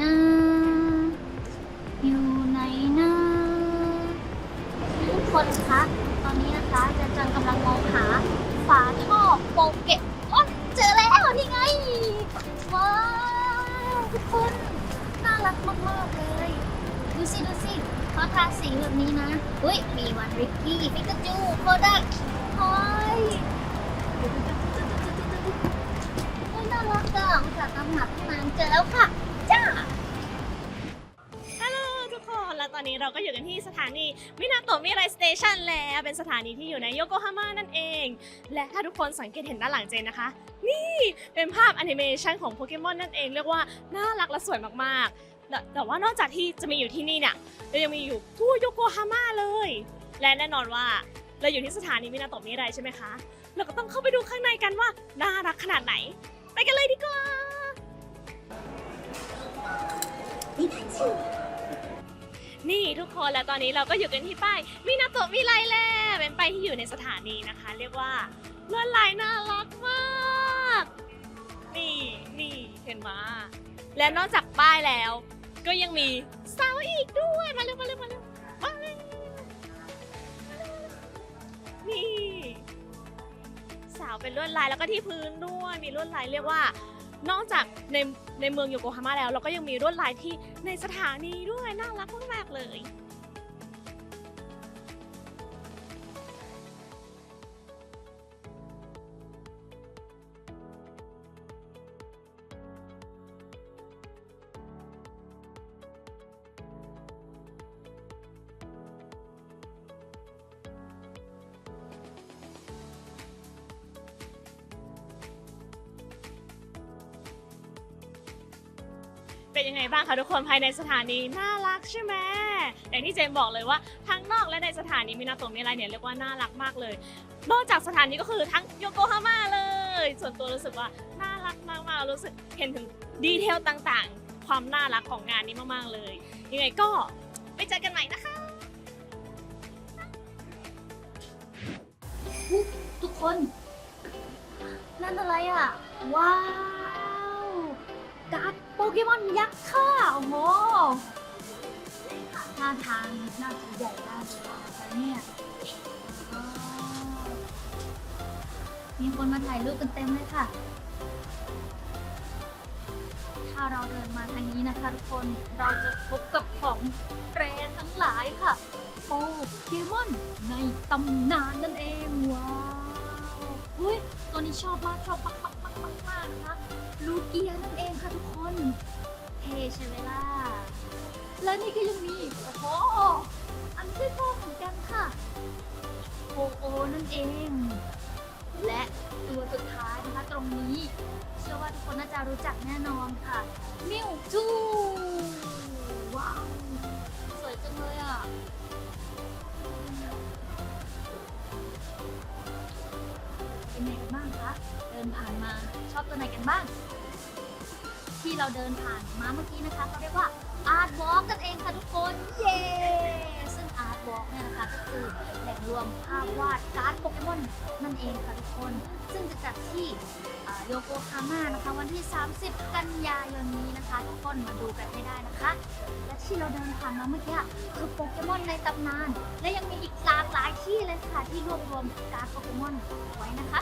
นะ อยู่ไหนนะทุกคนคะ ตอนนี้นะคะจะจังกำลังมองหาฝาท่อโปเกะอ้นเจอแล้วนี่ไง ว้าวทุกคน น่ารักมากๆเลย ดูสิดูสิเขาทาสีแบบนี้นะ อุ้ยมีวันริกกี้ พิกาจู โคดัก อนนี้เราก็อยู่กันที่สถานีมินาโตะมิไรสเตชันแล้ว เป็นสถานีที่อยู่ในโยโกฮาม่านั่นเอง และถ้าทุกคนสังเกตเห็นด้านหลังเจนนะคะ นี่เป็นภาพแอนิเมชันของโปเกมอนนั่นเอง เรียกว่าน่ารักและสวยมากๆ แต่แต่ว่านอกจากที่จะมีอยู่ที่นี่เนี่ยเรายังมีอยู่ทั่วโยโกฮาม่าเลย และแน่นอนว่าเราอยู่ที่สถานีมินาโตะมิไรใช่ไหมคะ เราก็ต้องเข้าไปดูข้างในกันว่าน่ารักขนาดไหน ไปกันเลยดีกว่า นี่ทุกคนและตอนนี้เราก็อยู่กันที่ป้ายมินาโตะมิไรแล้วเป็นป้ายที่อยู่ในสถานีนะคะ เรียกว่าลวดลายน่ารักมาก นี่นี่เห็นไหมและนอกจากป้ายแล้ว ก็ยังมีเสาอีกด้วยมาเร็วมาเร็วมาเร็วมาเร็วนี่เสาเป็นลวดลายแล้วก็ที่พื้นด้วยมีลวดลายเรียกว่า นอกจากในในเมืองโยโกฮาม่าแล้ว เราก็ยังมีลวดลายที่ในสถานีด้วยน่ารักมากๆเลย เป็นยังไงบ้างคะทุกคนภายในสถานีน่ารักใช่ไหมอย่างที่เจมบอกเลยว่าทั้งนอกและในสถานีมินาโตะมิไรเนี่ยเรียกว่าน่ารักมากเลย นอกจากสถานีก็คือทั้งโยโกฮาม่าเลย ส่วนตัวรู้สึกว่าน่ารักมากๆรู้สึกเห็นถึงดีเทลต่างๆ ความน่ารักของงานนี้มากๆเลยยังไงก็ไปเจอกันใหม่นะคะทุกคนนั่นอะไรอะ ว้าวการ์ด โปเกมอนยักษ์ค่ะโอ้โหท่าทางน่าจะใหญ่มากเลยนะคะเนี่ยว้มีคนมาถ่ายรูปกันเต็มเลยค่ะ ถ้าเราเดินมาทางนี้นะคะทุกคนเราจะพบกับของแปรทั้งหลายค่ะ โปเกมอนในตำนานนั่นเองว้าวอุ้ยตัวนี้ชอบมากชอบมากมากมากมากมากนะคะลูเกียนั่นเองค่ะทุกคน เทใช่ไหมล่ะ และนี่ก็ยังมีโอ้โห อันที่ชอบเหมือนกันค่ะโอโอนั่นเอง และตัวสุดท้ายนะคะตรงนี้ เชื่อว่าทุกคนน่าจะรู้จักแน่นอนค่ะ มิวจูว้าวสวยจังเลยอะเป็นไงกันบ้างคะ เดินผ่านมาชอบตัวไหนกันบ้าง ที่เราเดินผ่านมาเมื่อกี้นะคะเขาเรียกว่าอาร์ตวอล์กกันเองค่ะทุกคนเย้ซึ่งอาร์ตวอล์กเนี่ยนะคะก็คือแหล่งรวมภาพวาดการ์ดโปเกมอนนั่นเองค่ะทุกคน ซึ่งจะจัดที่โยโกฮาม่านะคะวันที่ 30 กันยายนนี้นะคะทุกคนมาดูกันให้ได้นะคะ และที่เราเดินผ่านมาเมื่อกี้คือโปเกมอนในตำนาน และยังมีอีกหลากหลายที่เลยค่ะที่รวบรวมการ์ดโปเกมอนไว้นะคะ